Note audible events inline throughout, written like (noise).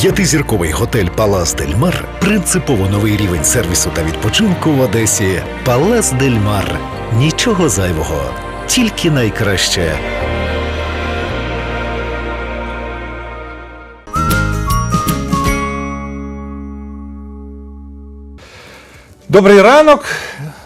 П'ятизірковий готель Палас Дель Мар принципово новий рівень сервісу та відпочинку в Одесі. Палас Дель Мар. Нічого зайвого, тільки найкраще. Добрий ранок.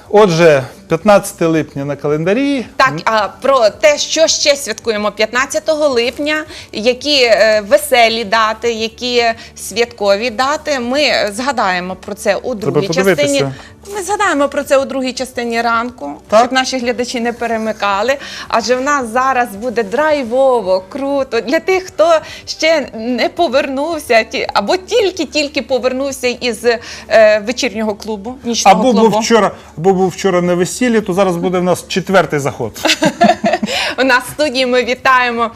Отже, 15 липня на календарі. Так, а про те, що ще святкуємо 15 липня, які е, веселі дати, які святкові дати. Ми згадаємо про це у другій подивитися. частині. Ми згадаємо про це у другій частині ранку, Так. щоб наші глядачі не перемикали. Адже в нас зараз буде драйвово, круто для тих, хто ще не повернувся, або тільки-тільки повернувся із е, вечірнього клубу, нічного Або клубу. був вчора, або був вчора на весіллі, то зараз буде в нас четвертий заход. (laughs) У нас в студії ми вітаємо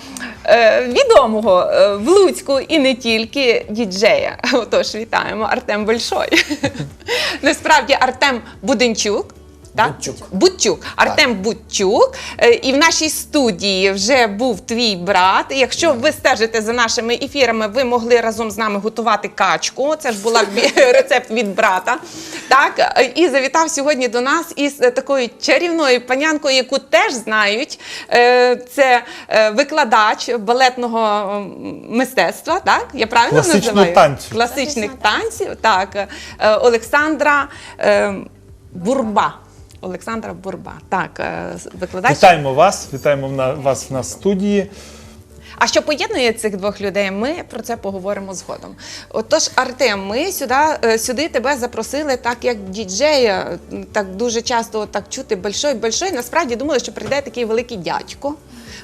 відомого е, в Луцьку і не тільки діджея. (laughs) Отож, вітаємо Артем Большой. (laughs) Насправді Артем Буденчук. Так? Будчук. Будчук. Артем Будчук. Е, І в нашій студії вже був твій брат. І Якщо ви стежите за нашими ефірами, ви могли разом з нами готувати качку. Це ж була бі- (laughs) рецепт від брата. Так? Е, І завітав сьогодні до нас із е, такою чарівною панянкою, яку теж знають. Е, Це е, викладач балетного м, мистецтва. Так? Я правильно Класичного називаю? танцю. Класичних танців. Так. Е, Олександра е, Бурба. Олександра Бурба. Так, е, викладач. Вітаємо вас, вітаємо на- вас на студії. А що поєднує цих двох людей, ми про це поговоримо згодом. Отож, Артем, ми сюди, е, сюди тебе запросили так, як діджея. Так дуже часто так чути большой, большой. Насправді думали, що прийде такий великий дядько.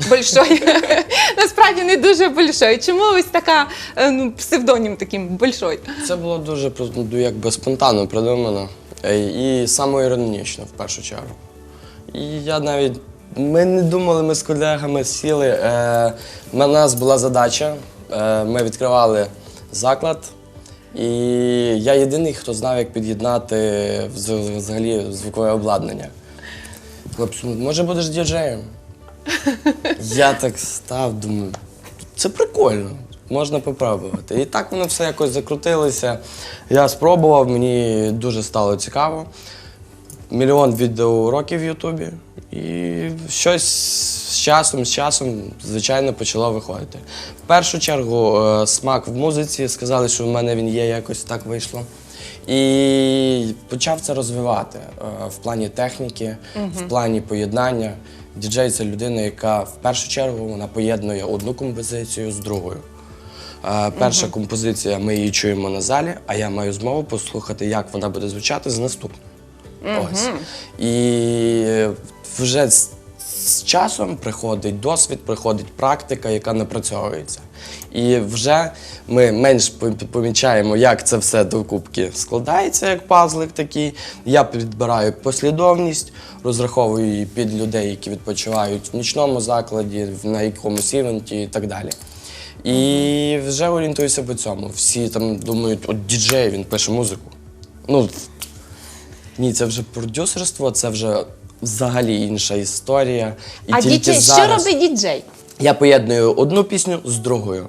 Большой. (laughs) Насправді не дуже большой. Чому ось така е, ну, псевдонім таким большой? Це було дуже просто, ну, якби спонтанно придумано е, і самоіронічно в першу чергу. І я навіть. Ми не думали, ми з колегами сіли. Е, у нас була задача. Е, ми відкривали заклад, і я єдиний, хто знав, як під'єднати взагалі звукове обладнання. Хлопці, може будеш діджеєм? (laughs) Я так став, думаю, це прикольно, можна попробувати. І так воно все якось закрутилося. Я спробував, мені дуже стало цікаво. Мільйон відеоуроків в Ютубі. І щось з часом, з часом, звичайно, почало виходити. В першу чергу е, смак в музиці, сказали, що в мене він є, якось так вийшло. І почав це розвивати е, в плані техніки, в плані поєднання. Діджей це людина, яка в першу чергу вона поєднує одну композицію з другою. Е, Перша композиція, ми її чуємо на залі, а я маю змогу послухати, як вона буде звучати з наступною. Ось. І вже з, з часом приходить досвід, приходить практика, яка напрацьовується. І вже ми менш помічаємо, як це все докупки складається, як пазлик такий. Я підбираю послідовність, розраховую її під людей, які відпочивають в нічному закладі, на якомусь івенті і так далі. І вже орієнтуюся по цьому. Всі там думають, от діджей, він пише музику. Ну, ні, це вже продюсерство, це вже взагалі інша історія. І а тільки діджей, зараз що робить діджей? я поєдную одну пісню з другою,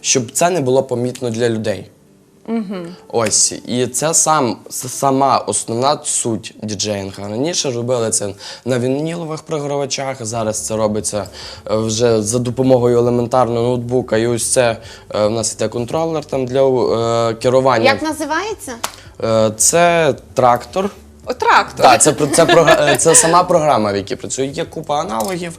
щоб це не було помітно для людей. Угу. Ось. І це сам, сама основна суть діджеїнга. Раніше робили це на вінілових програвачах, зараз це робиться е, вже за допомогою елементарного ноутбука. І ось це е, в нас іде контролер там для е, керування. Як називається? Це трактор. О, трактор. Так, це, це, програ- е, це сама програма, в якій працює. Є купа аналогів,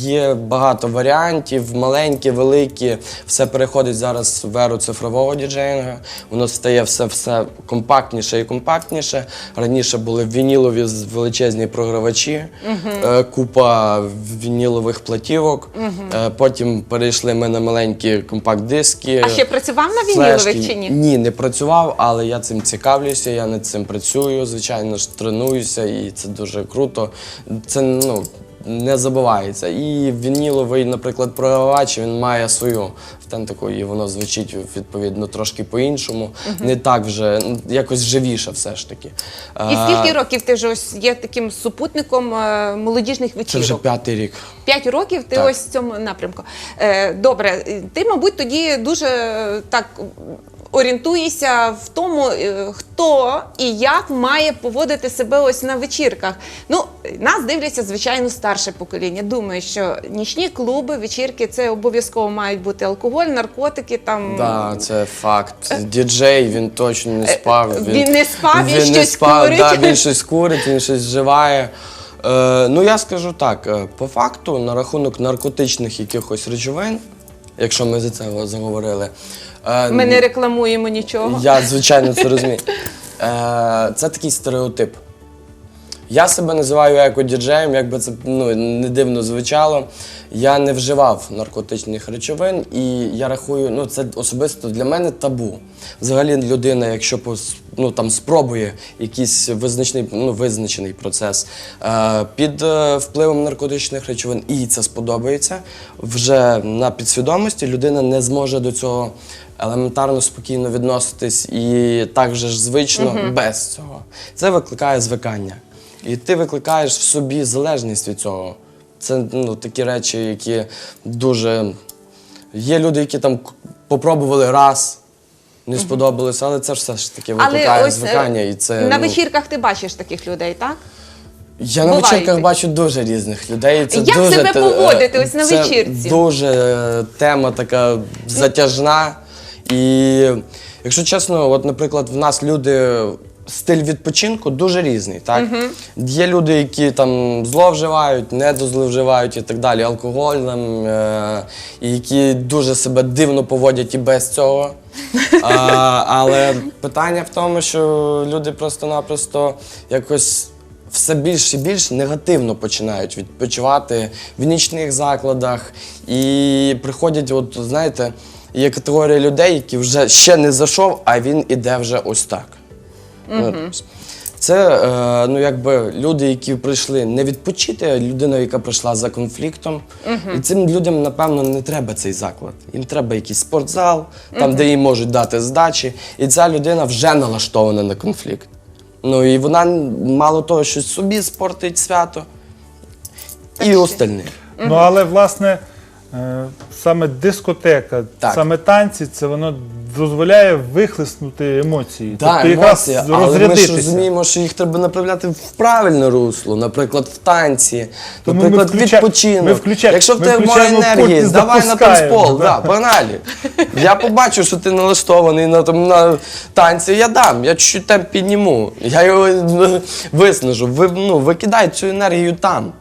є багато варіантів, маленькі, великі. Все переходить зараз в еру цифрового діджеїнга. Воно стає все, все компактніше і компактніше. Раніше були вінілові величезні програвачі, е, купа вінілових платівок. Е, Потім перейшли ми на маленькі компакт-диски. А ще працював на вінілових флешки. чи ні? Ні, не працював, але я цим цікавлюся, я над цим працюю, звичайно ж, тренуюся, і це дуже круто. Це ну, не забувається. І вініловий, наприклад, програвач він має свою автентику, і воно звучить відповідно трошки по-іншому. Не так вже, ну, якось живіше все ж таки. І скільки років ти вже ось є таким супутником е, молодіжних Це вже п'ятий рік. П'ять років ти Так. ось в цьому напрямку. Е, добре, ти, мабуть, тоді дуже е, так орієнтуєшся в тому, е, хто і як має поводити себе ось на вечірках. Ну, нас дивляться, звичайно, старше покоління. Думаю, що нічні клуби, вечірки це обов'язково мають бути алкоголь, наркотики. Там Да, це факт. Діджей він точно не спав. Е, він не спав, він не щось спав, курить. Да, він щось курить, він щось вживає. Е, ну я скажу так: е, по факту, на рахунок наркотичних якихось речовин, якщо ми за це заговорили, е, ми не рекламуємо нічого. я звичайно це розумію. (laughs) Е, це такий стереотип. Я себе називаю еко-діджеєм, як би це ну, не дивно звучало. Я не вживав наркотичних речовин, і я рахую, ну це особисто для мене табу. Взагалі, людина, якщо ну, там, спробує якийсь визначений, ну, визначений процес е, під е, впливом наркотичних речовин, і їй це сподобається, вже на підсвідомості людина не зможе до цього елементарно спокійно відноситись і так же ж звично без цього. Це викликає звикання. І ти викликаєш в собі залежність від цього. Це ну, такі речі, які дуже. Є люди, які там попробували раз, не сподобалося, але це ж все ж таки викликає е, звикання. І це, на ну, вечірках ти бачиш таких людей, так? я на бувають вечірках такі. бачу дуже різних людей. Це Як дуже, себе те- поводити ось на це вечірці? Дуже е, тема така затяжна. І якщо чесно, от, наприклад, в нас люди. Стиль відпочинку дуже різний, так? Є люди, які там зловживають, недозловживають і так далі, алкоголем, е- і які дуже себе дивно поводять і без цього. А, але питання в тому, що люди просто-напросто якось все більше і більше негативно починають відпочивати в нічних закладах. І приходять, от знаєте, є категорія людей, які вже ще не зайшов, а він іде вже ось так. Це е, ну, якби люди, які прийшли не відпочити, а людина, яка прийшла за конфліктом. І цим людям, напевно, не треба цей заклад. Їм треба якийсь спортзал, там, де їм можуть дати здачі. І ця людина вже налаштована на конфлікт. Ну і вона мало того, що собі спортить свято, і остальних. Ну але власне саме дискотека, Так. саме танці, це воно дозволяє вихлеснути емоції. Так, тобто емоції, але ми ж розуміємо, що їх треба направляти в правильне русло, наприклад, в танці, Тому ми наприклад, включа- відпочинок. ми включа- Якщо в тебе море енергії, давай на танцпол, да. да, погнали. Я побачу, що ти налаштований на, там, на танці, я дам, я чуть-чуть темп підніму, я його ну, виснажу, ви, ну, викидай цю енергію там.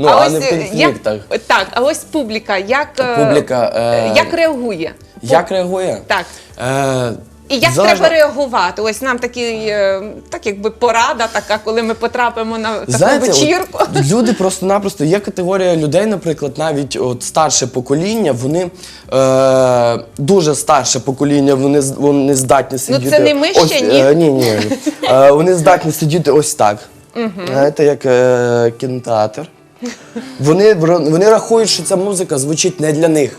Ну, а, не в е, конфліктах. як, так, а ось публіка, як, е, Публіка, е, як реагує? Як реагує? Так. Е, І як залежно- треба реагувати? Ось нам такий, е, так якби порада така, коли ми потрапимо на таку Знаєте, вечірку. От, (laughs) люди просто-напросто є категорія людей, наприклад, навіть от старше покоління, вони е, дуже старше покоління, вони, вони здатні сидіти. Ну, це не ми ось, ще, ні? Е, ні, ні. (laughs) Е, вони здатні сидіти ось так. Знаєте, як е, кінотеатр. Вони, вони рахують, що ця музика звучить не для них.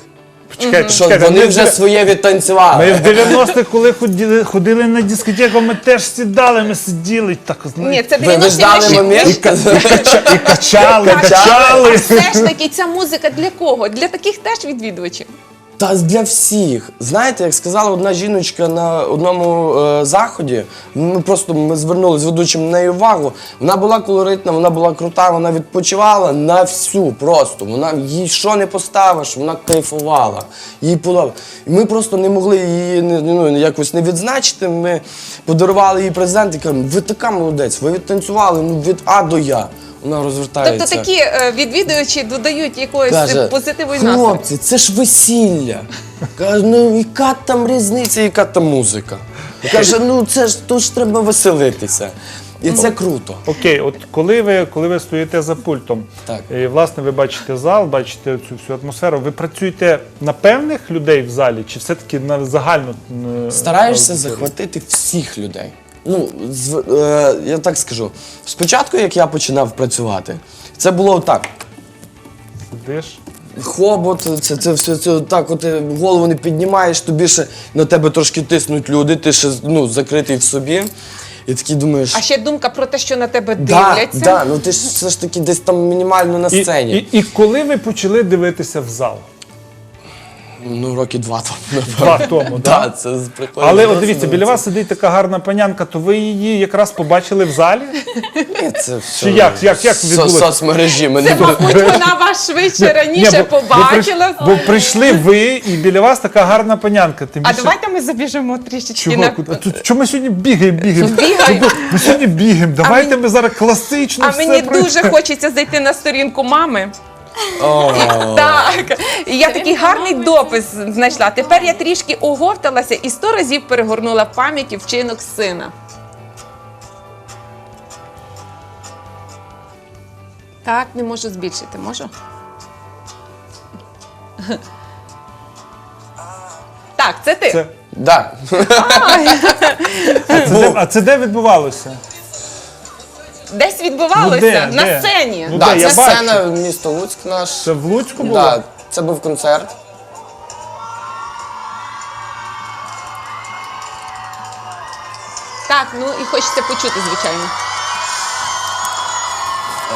Почекайте, Що почекайте, вони ми вже в- своє відтанцювали. Ми в 90-х, коли ходили, ходили на дискотеку, ми теж сідали, ми сиділи так, Ні, знаєте, це Ви, ви ждали 90-ті момент? і качали, качали. А все ж таки ця музика для кого? Для таких теж відвідувачів. Та для всіх. Знаєте, як сказала одна жіночка на одному е, заході, ми просто ми звернули з ведучим на неї увагу. Вона була колоритна, вона була крута, вона відпочивала на всю просто. Вона їй що не поставиш, вона кайфувала. Їй подобалося. І ми просто не могли її не- ну, якось не відзначити. Ми подарували їй презент і кажемо, ви така молодець, ви відтанцювали ну, від А до Я. Вона розвертається. Тобто такі е, відвідувачі додають якоїсь Каже, позитиву і настрою. хлопці, це ж весілля. Каже, ну яка там різниця, яка там музика? Каже, ну це ж то ж треба веселитися. І це круто. Окей, от коли ви, коли ви стоїте за пультом, Так. і власне ви бачите зал, бачите цю всю атмосферу, ви працюєте на певних людей в залі, чи все-таки на загальну? е, Стараєшся аудиторію? захватити всіх людей. Ну, з, е, я так скажу. Спочатку, як я починав працювати, це було так. Сидиш. Хобот, це, це все це так, от голову не піднімаєш, тобі ще на тебе трошки тиснуть люди, ти ще ну, закритий в собі. І такий думаєш. А ще думка про те, що на тебе да, дивляться. да, ну ти ж все ж таки десь там мінімально на І, сцені. і, і коли ви почали дивитися в зал? Ну, роки два тому, Два напевно. тому, Да, (laughs) так? це прикольно. Але от дивіться, біля вас сидить така гарна панянка, то ви її якраз побачили в залі? Ні, це все. Чи як- як- як со- відбулося? соцмережі мене Це, мабуть, вона вас швидше раніше Ні, бо- бо побачила. Бо, прийшли ви, і біля вас така гарна панянка. Тим А більше- давайте ми забіжимо трішечки Чого? на. Тут, чому ми сьогодні бігаємо, бігаємо? Бігаємо. Чого? Ми сьогодні бігаємо. Давайте мені- ми зараз класично А все мені пройдемо. дуже хочеться зайти на сторінку мами. Так, і я такий гарний допис знайшла. Тепер я трішки оговталася і сто разів перегорнула в пам'яті вчинок сина. Так, не можу збільшити, можу? Так, це ти. Це, Да. (laughs) це а це де відбувалося? Десь відбувалося Ну, де, на де? сцені. Ну, Да, де, це я бачу. сцена місто Луцьк наш. Це в Луцьку було? Да, це був концерт. Так, ну і хочеться почути, звичайно.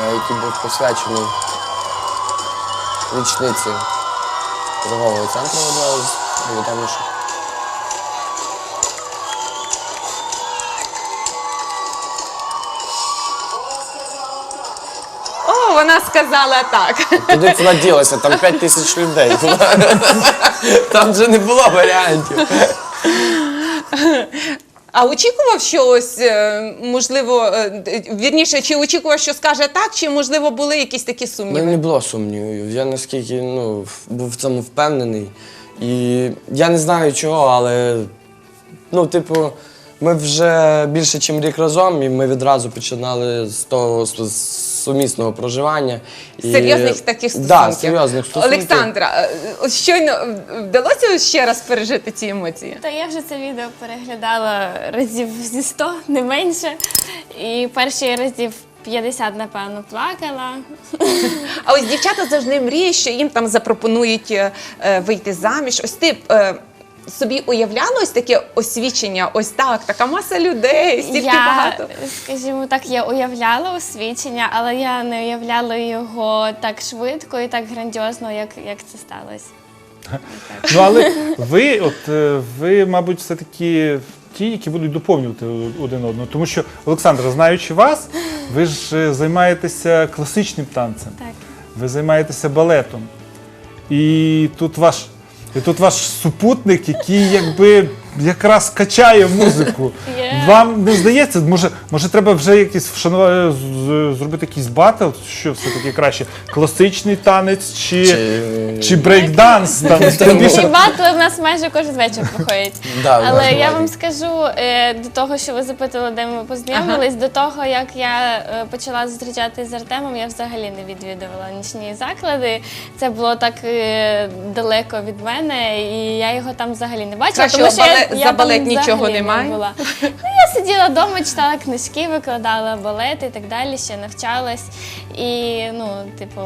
е, який був посвячений річниці торгового центру одного з найвідоміших. Вона сказала так. Куди б вона? Там 5 тисяч людей. Там вже не було варіантів. А очікував, що ось е, можливо, е, вірніше, чи очікував, що скаже так, чи можливо були якісь такі У мене сумніви? не було сумнівів. Я наскільки ну, був в цьому впевнений. І я не знаю чого, але ну, типу, ми вже більше, ніж рік разом, і ми відразу починали з того з- з сумісного проживання. І... Серйозних таких стосунків. Да, серйозних стосунків. Олександра, е, щойно е, вдалося ще раз пережити ці емоції? Та я вже це відео переглядала разів зі 100, не менше. І перші разів 50, напевно, плакала. А ось дівчата завжди мріють, що їм там запропонують е, е, вийти заміж. Ось ти. е, Собі уявляла ось таке освічення, ось так, така маса людей, стільки я, багато. скажімо так, я уявляла освічення, але я не уявляла його так швидко і так грандіозно, як, як це сталося. (laughs) Ну але ви, от е, ви, мабуть, все таки ті, які будуть доповнювати один одного. Тому що, Олександра, знаючи вас, ви ж е, займаєтеся класичним танцем, Так. ви займаєтеся балетом. І тут ваш. І тут ваш супутник, який якби якраз качає музику. Є. Вам не здається, може, може треба вже якийсь вшанува... з- зробити якийсь батл, що все-таки краще? Класичний танець чи, чи... Чи- брейкданс? Там, тим Ці батли в нас майже кожен вечір проходять. Да, у нас Але я бувають. вам скажу е, до того, що ви запитали, де ми познайомились, до того, як я е, почала зустрічатися з Артемом, я взагалі не відвідувала нічні заклади. Це було так е, далеко від мене, і я його там взагалі не бачила. Тому що я, я за балет нічого немає? (laughs) Ну, я сиділа вдома, читала книжки, викладала балет і так далі, ще навчалась. І ну, типу,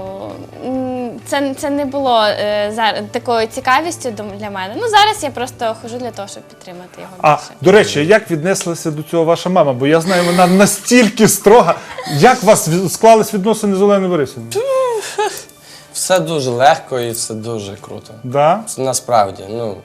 це, це не було е, зар- такою цікавістю для мене. Ну зараз я просто ходжу для того, щоб підтримати його А більше. до речі, як віднеслася до цього ваша мама? Бо я знаю, вона настільки строга. Як у вас склались відносини з Оленою Борисівною? (laughs) Все дуже легко і все дуже круто. Да? Це насправді, ну.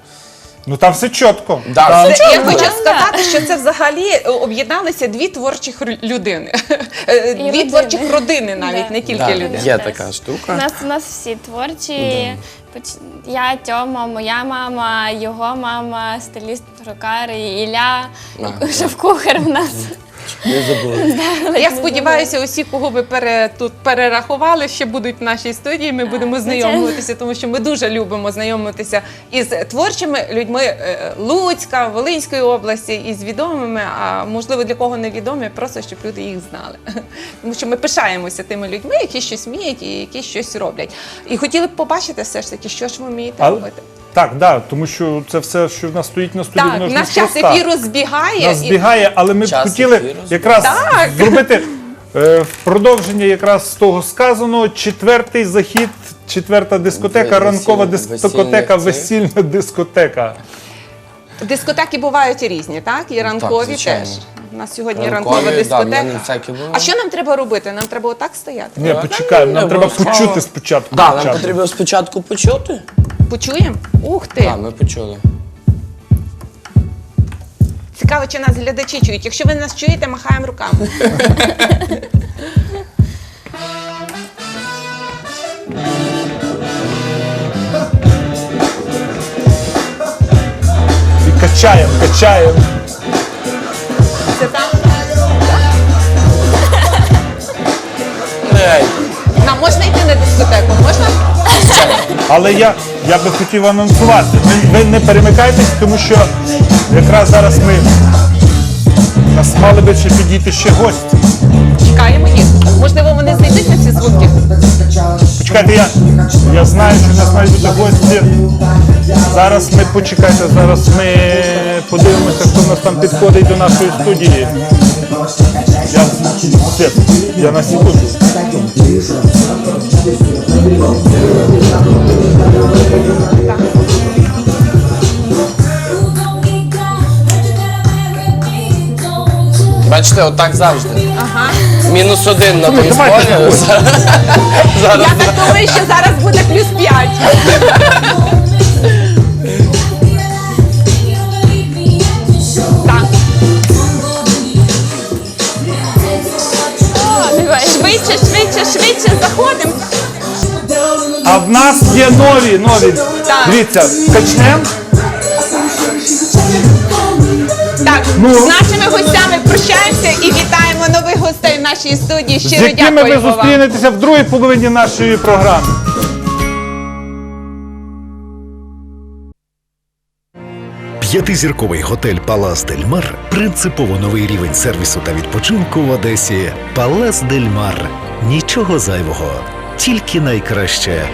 Ну там все чітко. Да, Там- все Я хочу сказати, що це взагалі е, об'єдналися дві творчих ру- людини. (laughs) Е, Дві родини. творчих родини навіть, Да. не тільки Да, людини. Є така штука. У нас у нас всі творчі. Поч- Я, Тьома, моя мама, його мама, стиліст перукар, і Ілля, да, шеф-кухар в нас. Не забули. (laughs) Я сподіваюся, усі, кого ви пере, тут перерахували, ще будуть в нашій студії. Ми будемо знайомитися, тому що ми дуже любимо знайомитися із творчими людьми е, Луцька, Волинської області, із відомими, а можливо для кого невідомі, просто щоб люди їх знали. (laughs) Тому що ми пишаємося тими людьми, які щось вміють і які щось роблять. І хотіли б побачити все ж таки, що ж ви вмієте робити. Так, да, тому що це все, що в нас стоїть на столі, Так, воно в ж нас час неспроста. ефіру збігає. Нас і- збігає, але ми б Час хотіли ефіру якраз Так. зробити е, в продовження якраз з того сказаного четвертий захід четверта дискотека, Весіль- ранкова дискотека, весільна дискотека. Дискотеки бувають різні, так? І ранкові звичайно. У нас сьогодні Ранкові, ранкова да, в дискотека. всякі були. а що нам треба робити? Нам треба отак стояти? Ні, почекаємо, нам треба обов'язково. почути спочатку. Да, нам потрібно спочатку почути. Почуємо? Ух ти! Так, ми почули. Цікаво, чи нас глядачі чують. Якщо ви нас чуєте, махаємо руками. І качаємо, качаємо. Це там. Нам можна йти на дискотеку? Можна? Але я, я би хотів анонсувати. Ви, ви не перемикайтесь, тому що якраз зараз ми нас мали би ще підійти ще гості. Чекаємо їх. Можливо, вони знайдуть на ці звуки. Почекайте, я, я знаю, що нас мають бути гості. Зараз ми почекайте, зараз ми подивимося, хто в нас там підходить до нашої студії. Я, Свет, я на секунду. бачите, отак завжди. Ага. Мінус один на танцполі. Я так думаю, що зараз буде плюс 5. Швидше, швидше, швидше заходимо. А в нас є нові, нові. Так. Дивіться, качнем. Так, Ну. з нашими гостями прощаємося і вітаємо нових гостей в нашій студії. з Щиро якими ви дякуємо вам. зустрінетеся в другій половині нашої програми. П'ятизірковий готель Палас Дель Мар принципово новий рівень сервісу та відпочинку в Одесі. Палас Дель Мар. Нічого зайвого, тільки найкраще.